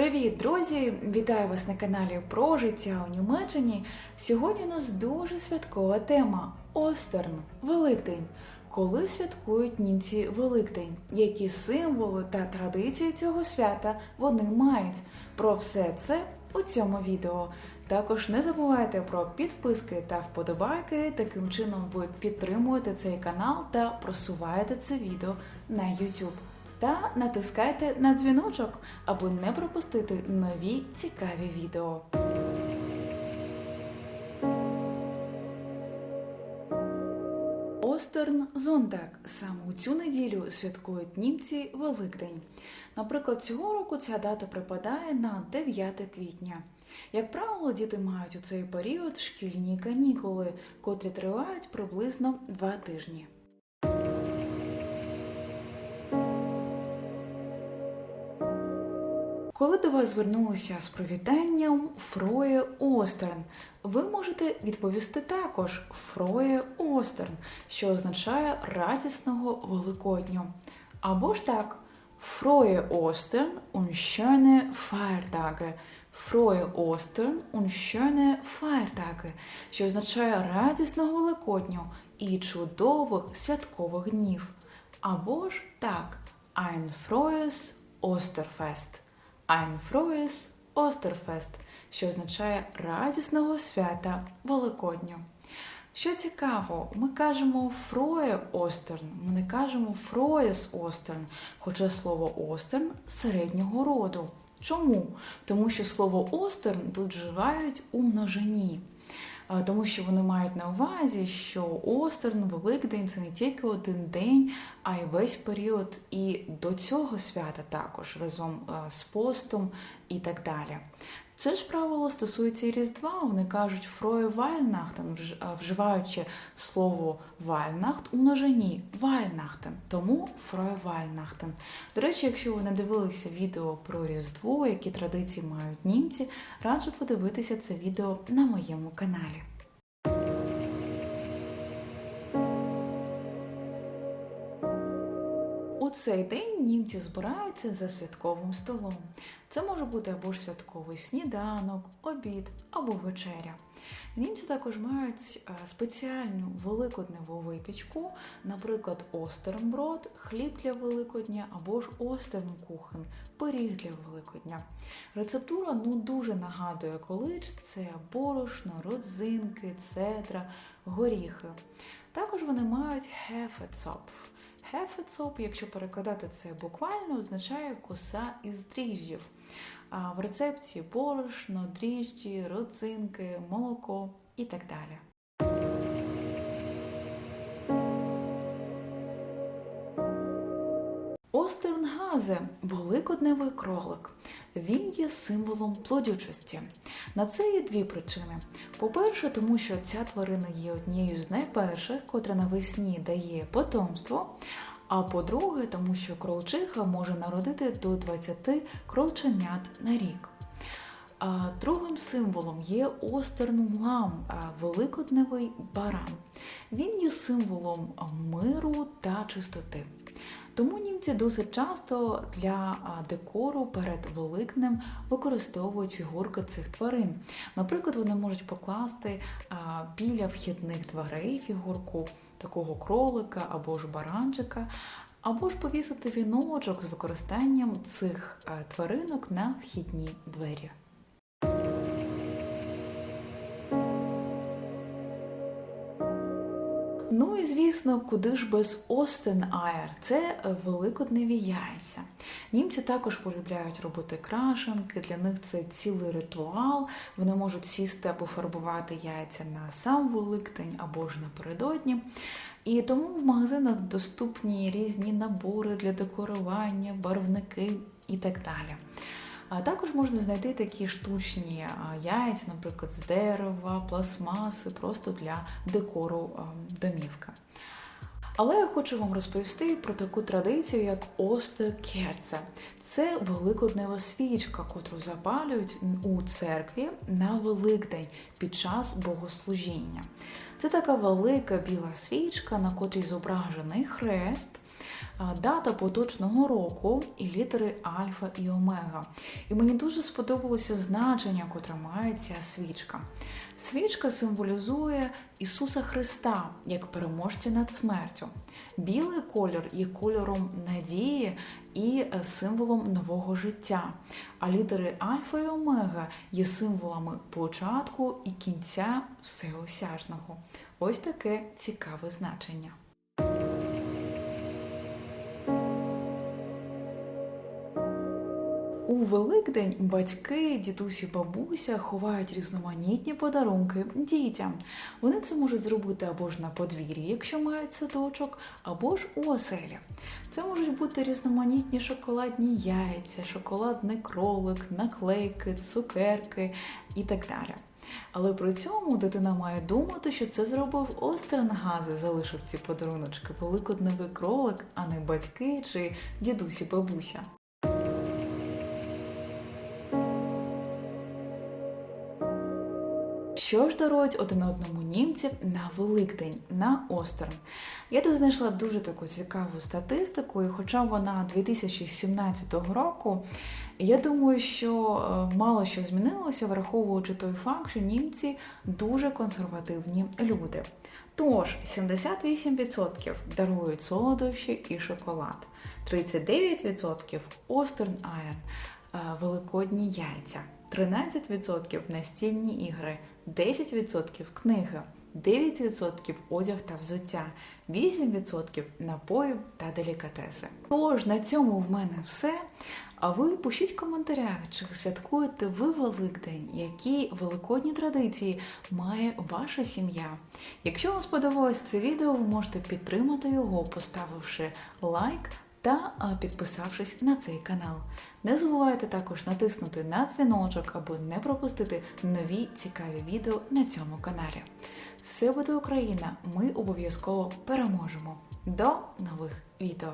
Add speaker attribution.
Speaker 1: Привіт, друзі! Вітаю вас на каналі про життя у Німеччині. Сьогодні у нас дуже святкова тема Остерн Великдень. Коли святкують німці Великдень? Які символи та традиції цього свята вони мають? Про все це у цьому відео. Також не забувайте про підписки та вподобайки. Таким чином ви підтримуєте цей канал та просуваєте це відео на YouTube. Та натискайте на дзвіночок, аби не пропустити нові цікаві відео. Остерн Зондаг. Саме у цю неділю святкують німці Великдень. Наприклад, цього року ця дата припадає на 9 квітня. Як правило, діти мають у цей період шкільні канікули, котрі тривають приблизно два тижні. Коли до вас звернулися з привітанням Фроє Остерн, ви можете відповісти також Фроє Остерн, що означає радісного Великодню. Або ж так, Фроє Остерн und schöne Feiertage. Фроє Остерн und schöne що означає радісного Великодню і чудових святкових днів. Або ж так, ein frohes Osterfest. Ein frohes Osterfest, що означає радісного свята Великодню. Що цікаво, ми кажемо Фроє Остерн, ми не кажемо Фроєс Остерн, хоча слово Остерн середнього роду. Чому? Тому що слово Остерн тут вживають у множині. Тому що вони мають на увазі, що Остерн, Великдень це не тільки один день, а й весь період і до цього свята також разом з постом і так далі. Це ж правило стосується і Різдва. Вони кажуть Фрое Вальнахтен, вживаючи слово Вальнахт у множині Вальнахтен, тому Фрое Вальнахтен. До речі, якщо ви не дивилися відео про Різдво, які традиції мають німці, раджу подивитися це відео на моєму каналі. У цей день німці збираються за святковим столом. Це може бути або ж святковий сніданок, обід або вечеря. Німці також мають е, спеціальну великодневу випічку, наприклад, остернброд, хліб для Великодня або ж остернкухен, пиріг для Великодня. Рецептура ну дуже нагадує колись це борошно, родзинки, цедра, горіхи. Також вони мають хефецопф. Хефецоп, якщо перекладати це буквально, означає коса із дріжджів. В рецепті борошно, дріжджі, родзинки, молоко і так далі. Остернгазе великодневий кролик. Він є символом плодючості. На це є дві причини. По-перше, тому що ця тварина є однією з найперших, котра навесні дає потомство. А по-друге, тому що кролчиха може народити до 20 кролченят на рік. Другим символом є остернлам, великодневий баран. Він є символом миру та чистоти. Тому німці досить часто для декору перед Великднем використовують фігурки цих тварин. Наприклад, вони можуть покласти біля вхідних дверей фігурку такого кролика або ж баранчика, або ж повісити віночок з використанням цих тваринок на вхідні двері. Ну і звісно, куди ж без Остен Айр? Це великодневі яйця. Німці також полюбляють робити крашенки. Для них це цілий ритуал. Вони можуть сісти або фарбувати яйця на сам Великдень або ж напередодні. І тому в магазинах доступні різні набори для декорування, барвники і так далі. А також можна знайти такі штучні яйця, наприклад, з дерева, пластмаси, просто для декору а, домівки. Але я хочу вам розповісти про таку традицію, як Остеркерце. Це великоднева свічка, котру запалюють у церкві на Великдень під час богослужіння. Це така велика біла свічка, на котрій зображений хрест. Дата поточного року і літери альфа і омега. І мені дуже сподобалося значення, котре має ця свічка. Свічка символізує Ісуса Христа як переможця над смертю. Білий колір є кольором надії і е, символом нового життя. А літери Альфа і Омега є символами початку і кінця всеосяжного. Ось таке цікаве значення. У Великдень батьки, дідусі, бабуся ховають різноманітні подарунки дітям. Вони це можуть зробити або ж на подвір'ї, якщо мають садочок, або ж у оселі. Це можуть бути різноманітні шоколадні яйця, шоколадний кролик, наклейки, цукерки і так далі. Але при цьому дитина має думати, що це зробив Остернгази, залишив ці подаруночки, великодневий кролик, а не батьки чи дідусі бабуся. Що ж дарують один одному німці на Великдень на Остерн? Я тут знайшла дуже таку цікаву статистику, і хоча вона 2017 року, я думаю, що е, мало що змінилося, враховуючи той факт, що німці дуже консервативні люди. Тож 78% дарують солодощі і шоколад, 39% Остерн Айрон, великодні яйця, 13% настільні ігри, 10% книги, 9% одяг та взуття, 8% напоїв та делікатеси. Тож на цьому в мене все. А ви пишіть в коментарях, чи святкуєте ви Великдень, які великодні традиції має ваша сім'я. Якщо вам сподобалось це відео, ви можете підтримати його, поставивши лайк та підписавшись на цей канал. Не забувайте також натиснути на дзвіночок, аби не пропустити нові цікаві відео на цьому каналі. Все буде Україна! Ми обов'язково переможемо. До нових відео!